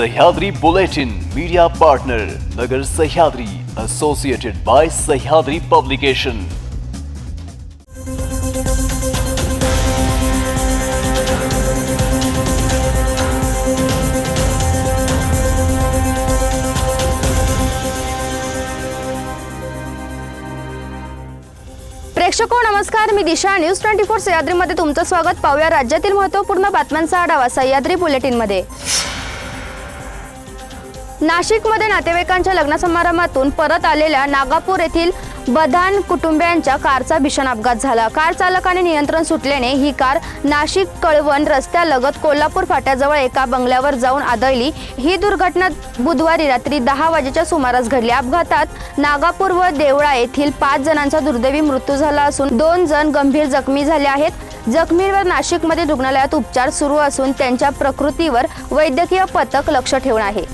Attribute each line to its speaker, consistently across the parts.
Speaker 1: Sahyadri bulletin media partner Nagar Sahyadri associated by Sahyadri publication
Speaker 2: प्रेक्षको नमस्कार. मी Disha. News twenty four सह्याद्रीमध्ये तुमचं स्वागत. पाहूया राज्यातील महत्त्वपूर्ण बातम्यांचा आढावा सह्याद्री बुलेटिनमध्ये. नाशिकमध्ये नातेवाईकांच्या लग्न समारंभातून परत आलेल्या नागापूर येथील बधान कुटुंबियांच्या कारचा भीषण अपघात झाला. कार चालकाने नियंत्रण सुटल्याने ही कार नाशिक कळवण रस्त्यालगत कोल्हापूर फाट्याजवळ एका बंगल्यावर जाऊन आदळली. ही दुर्घटना बुधवारी रात्री दहा वाजेच्या सुमारास घडली. अपघातात नागापूर व देवळा येथील पाच जणांचा दुर्दैवी मृत्यू झाला असून दोन जण गंभीर जखमी झाले आहेत. जखमींवर नाशिकमध्ये रुग्णालयात उपचार सुरू असून त्यांच्या प्रकृतीवर वैद्यकीय पथक लक्ष ठेवून आहे.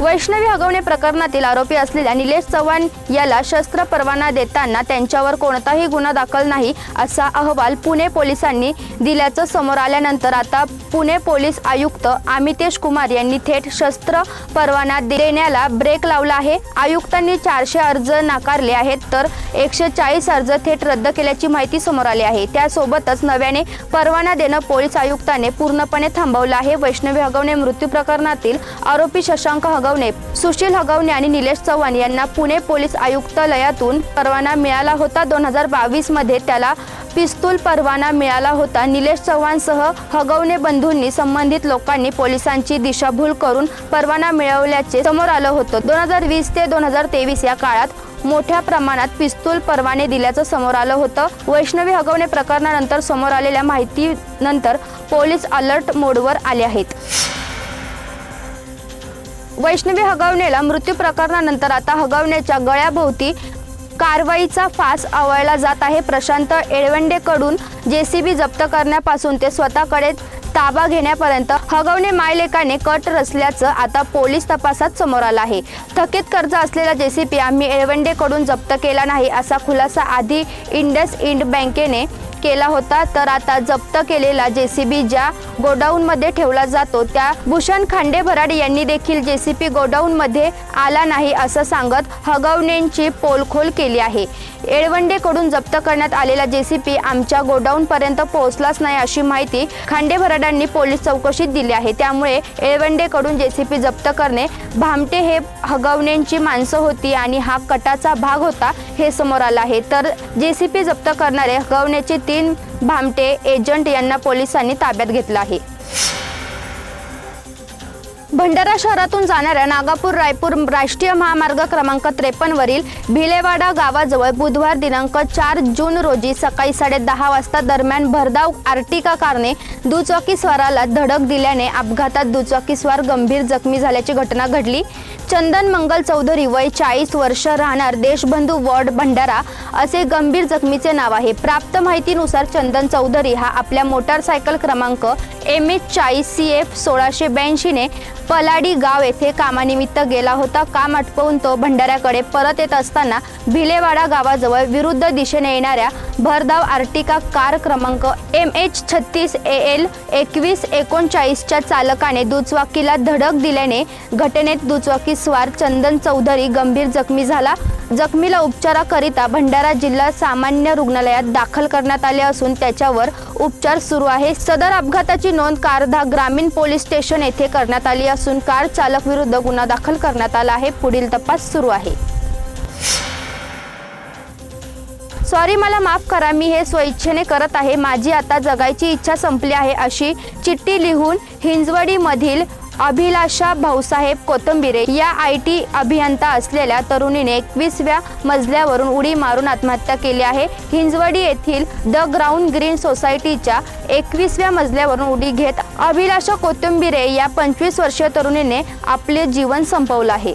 Speaker 2: वैष्णवी हगवणे प्रकरणातील आरोपी असलेल्या निलेश चव्हाण याला शस्त्र परवाना देताना त्यांच्यावर कोणताही गुन्हा दाखल नाही असा अहवाल पुणे पोलिसांनी दिल्याचं समोर आल्यानंतर आता पुणे पोलीस आयुक्त अमितेश कुमार यांनी थेट शस्त्र परवाना देण्याला ब्रेक लावला आहे. आयुक्तांनी चारशे अर्ज नाकारले आहेत तर एकशे चाळीस अर्ज थेट रद्द केल्याची माहिती समोर आली आहे. त्यासोबतच नव्याने परवाना देणं पोलीस आयुक्ताने पूर्णपणे थांबवलं आहे. वैष्णवी हगवणे मृत्यू प्रकरणातील आरोपी शशांक हगवणे सुशील हगवणे आणि निलेश चव्हाण यांना पुणे पोलीस आयुक्तालयातून परवाना मिळाला होता. दोन हजार बावीसमध्ये त्याला पिस्तूल परवाना मिळाला होता. निलेश चव्हाणसह हगवणे बंधूंनी संबंधित लोकांनी पोलिसांची दिशाभूल करून परवाना मिळवल्याचे समोर आलं होतं. दोन हजार वीस ते दोन हजार तेवीस या काळात मोठ्या प्रमाणात पिस्तूल परवाने दिल्याचं समोर आलं होतं. वैष्णवी हगवणे प्रकरणानंतर समोर आलेल्या माहितीनंतर पोलीस अलर्ट मोडवर आले आहेत. वैष्णवी हगवणेला मृत्यू प्रकरणानंतर आता हगवण्याच्या गळ्याभोवती कारवाईचा फास आवळला जात आहे. प्रशांत एळवंडेकडून जेसीबी जप्त करण्यापासून ते स्वतःकडे ताबा घेण्यापर्यंत हगवणे मायलेकाने कट रचल्याचं आता पोलीस तपासात समोर आलं आहे. थकीत कर्ज असलेला जेसीपी आम्ही एळवंडेकडून जप्त केला नाही असा खुलासा आधी इंडस इंड बँकेने केला होता तर आता जप्त केलेला जेसीबी ज्या गोडाऊनमध्ये ठेवला जातो त्या भूषण खांडे भराड यांनी देखील जेसीबी गोडाऊनमध्ये आला नाही असं सांगत हगवणेंची पोलखोल केली आहे. एळवंडेकडून जप्त करण्यात आलेला जेसीपी आमच्या गोडाऊनपर्यंत पोहोचलाच नाही अशी माहिती खांडे भराडांनी पोलीस चौकशीत दिली आहे. त्यामुळे एळवंडेकडून जेसीपी जप्त करणे भामटे हे हगवण्यांची माणसं होती आणि हा कटाचा भाग होता हे समोर आला आहे. तर जे सी पी जप्त करणारे हगवण्याचे तीन भामटे एजंट यांना पोलिसांनी ताब्यात घेतलं आहे. भंडारा शहरातून जाणाऱ्या नागापूर रायपूर राष्ट्रीय महामार्ग क्रमांक त्रेपन्नवरील भिलेवाडा गावाजवळ बुधवार दिनांक चार जून रोजी सकाळी साडे दहा वाजता दरम्यान भरधाव आर्टिका कारने दुचाकीस्वाराला धडक दिल्याने अपघातात दुचाकीस्वार गंभीर जखमी झाल्याची घटना घडली. चंदन मंगल चौधरी वय चाळीस वर्ष राहणार देशबंधू वॉर्ड भंडारा असे गंभीर जखमीचे नाव आहे. प्राप्त माहितीनुसार चंदन चौधरी हा आपल्या मोटारसायकल क्रमांक एम एच चाळीस सी एफ सोळाशे ब्याऐंशीने पलाडी गाव येथे कामानिमित्त गेला होता. काम आटपवून तो भंडाऱ्याकडे परत येत असताना भिलेवाडा गावाजवळ विरुद्ध दिशेने येणाऱ्या भरधाव आर्टिका कार क्रमांक एम एच छत्तीस ए एल एकवीस एकोणचाळीसच्या चालकाने दुचाकीला धडक दिल्याने घटनेत दुचाकी स्वार चंदन चौधरी गंभीर जखमी झाला. जखमीला उपचाराकरिता भंडारा जिल्हा सामान्य रुग्णालयात दाखल करण्यात आले असून त्याच्यावर उपचार सुरू आहे. सदर अपघाताची नोंद कारधा ग्रामीण पोलीस स्टेशन येथे करण्यात आली असून कार चालक विरुद्ध गुन्हा दाखल करण्यात आला आहे. पुढील तपास सुरू आहे. सॉरी मला माफ करा मी हे स्वइच्छेने करत आहे. माझी आता जगायची इच्छा संपली आहे अशी चिठ्ठी लिहून हिंजवडीमधील अभिलाषा भाऊसाहेब कोथंबिरे या आय टी अभियंता असलेल्या तरुणीने एकवीसव्या मजल्यावरून उडी मारून आत्महत्या केली आहे. हिंजवडी येथील द ग्राउंड ग्रीन सोसायटीच्या एकवीसव्या मजल्यावरून उडी घेत अभिलाषा कोथंबिरे या पंचवीस वर्षीय तरुणीने आपले जीवन संपवलं आहे.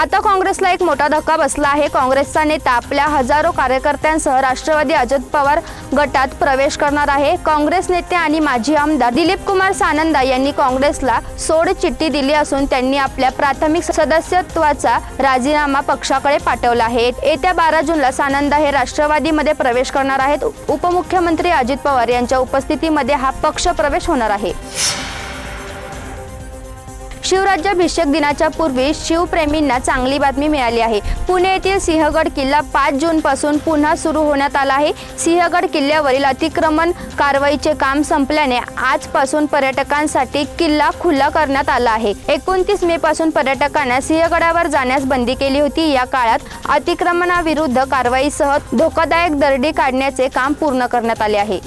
Speaker 2: आता काँग्रेसला एक मोठा धक्का बसला आहे. काँग्रेसचा नेता आपल्या हजारो कार्यकर्त्यांसह राष्ट्रवादी अजित पवार गटात प्रवेश करणार आहे. काँग्रेस नेते आणि माजी आमदार दिलीप कुमार सानंदा यांनी काँग्रेसला सोड चिठ्ठी दिली असून त्यांनी आपल्या प्राथमिक सदस्यत्वाचा राजीनामा पक्षाकडे पाठवला आहे. येत्या बारा जूनला सानंदा हे राष्ट्रवादीमध्ये प्रवेश करणार आहेत. उपमुख्यमंत्री अजित पवार यांच्या उपस्थितीमध्ये हा पक्ष प्रवेश होणार आहे. शिवराज्याभिषेक दिनाच्या पूर्वी शिवप्रेमींना चांगली बातमी मिळाली आहे. पुणे येथील सिंहगड किल्ला पाच जूनपासून पुन्हा सुरू होण्यात आला आहे. सिंहगड किल्ल्यावरील अतिक्रमण कारवाईचे काम संपल्याने आजपासून पर्यटकांसाठी किल्ला खुला करण्यात आला आहे. एकोणतीस मे पासून पर्यटकांना सिंहगडावर जाण्यास बंदी केली होती. या काळात अतिक्रमणाविरुद्ध कारवाईसह धोकादायक दरडी काढण्याचे काम पूर्ण करण्यात आले आहे.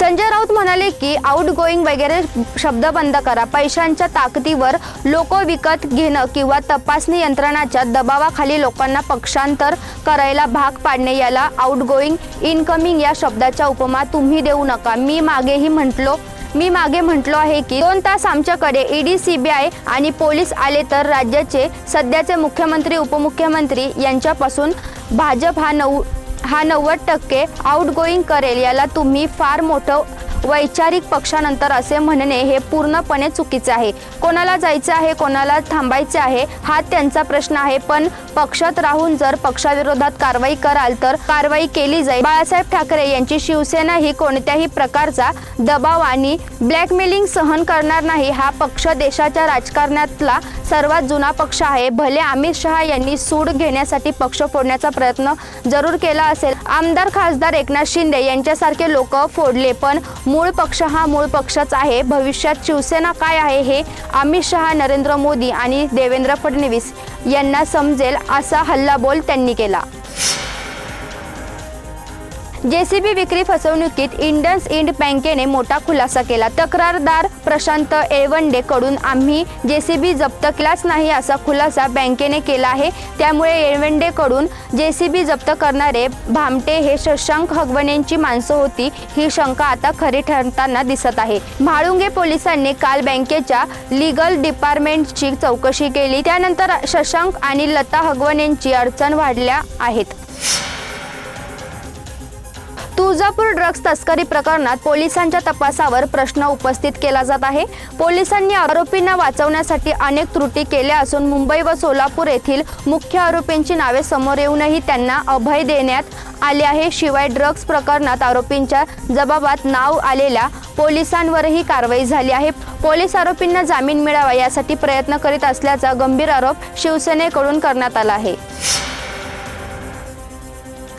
Speaker 2: संजय राऊत म्हणाले की आउट गोईंग वगैरे शब्द बंद करा. पैशांच्या ताकदीवर लोक विकत घेणं किंवा तपासणी यंत्रणाच्या दबावाखाली लोकांना पक्षांतर करायला भाग पाडणे याला आउट गोईंग इनकमिंग या शब्दाच्या उपमा तुम्ही देऊ नका. मी मागेही म्हटलो मी मागे म्हटलो आहे की दोन तास आमच्याकडे ईडी सीबीआय आणि पोलीस आले तर राज्याचे सध्याचे मुख्यमंत्री उपमुख्यमंत्री यांच्यापासून भाजप हा नऊ हा नव्वद टक्के आउटगोईंग करेल. याला तुम्ही फार मोठं वैचारिक पक्षानंतर असे म्हणणे हे पूर्णपणे चुकीचे आहे. कोणाला जायचं आहे कोणाला थांबायचे आहे हा त्यांचा प्रश्न आहे. पण पक्षात राहून जर पक्षाविरोधात कारवाई कराल तर कारवाई केली जाईल. बाळासाहेब ठाकरे यांची शिवसेना ही कोणत्याही प्रकारचा दबाव आणि ब्लॅकमेलिंग सहन करणार नाही. हा पक्ष देशाच्या राजकारणातला सर्वात जुना पक्ष आहे. भले अमित शहा यांनी सूड घेण्यासाठी पक्ष फोडण्याचा प्रयत्न जरूर केला असेल. आमदार खासदार एकनाथ शिंदे यांच्यासारखे लोक फोडले पण मूळ पक्ष हा मूळ पक्षच आहे. भविष्यात शिवसेना काय आहे हे अमित शहा नरेंद्र मोदी आणि देवेंद्र फडणवीस यांना समजेल असा हल्लाबोल त्यांनी केला. जेसीबी विक्री फसवणुकीत इंडस इंड बँकेने मोठा खुलासा केला. तक्रारदार प्रशांत एळवंडे कडून आम्ही जेसीबी जप्त केलाच नाही असा खुलासा बँकेने केला आहे. त्यामुळे एळवंडे कडून जेसीबी जप्त करणारे भामटे हे शशांक हगवणेंची माणसं होती ही शंका आता खरी ठरताना दिसत आहे. म्हाळुंगे पोलिसांनी काल बँकेच्या लिगल डिपार्टमेंटची चौकशी केली. त्यानंतर शशांक आणि लता हगवणेंची अडचण वाढल्या आहेत. तुळजापूर ड्रग्ज तस्करी प्रकरणात पोलिसांच्या तपासावर प्रश्न उपस्थित केला जात आहे. पोलिसांनी आरोपींना वाचवण्यासाठी अनेक त्रुटी केल्या असून मुंबई व सोलापूर येथील मुख्य आरोपींची नावे समोर येऊनही त्यांना अभय देण्यात आले आहे. शिवाय ड्रग्ज प्रकरणात आरोपींच्या जबाबात नाव आलेल्या पोलिसांवरही कारवाई झाली आहे. पोलीस आरोपींना जामीन मिळावा यासाठी प्रयत्न करीत असल्याचा गंभीर आरोप शिवसेनेकडून करण्यात आला आहे.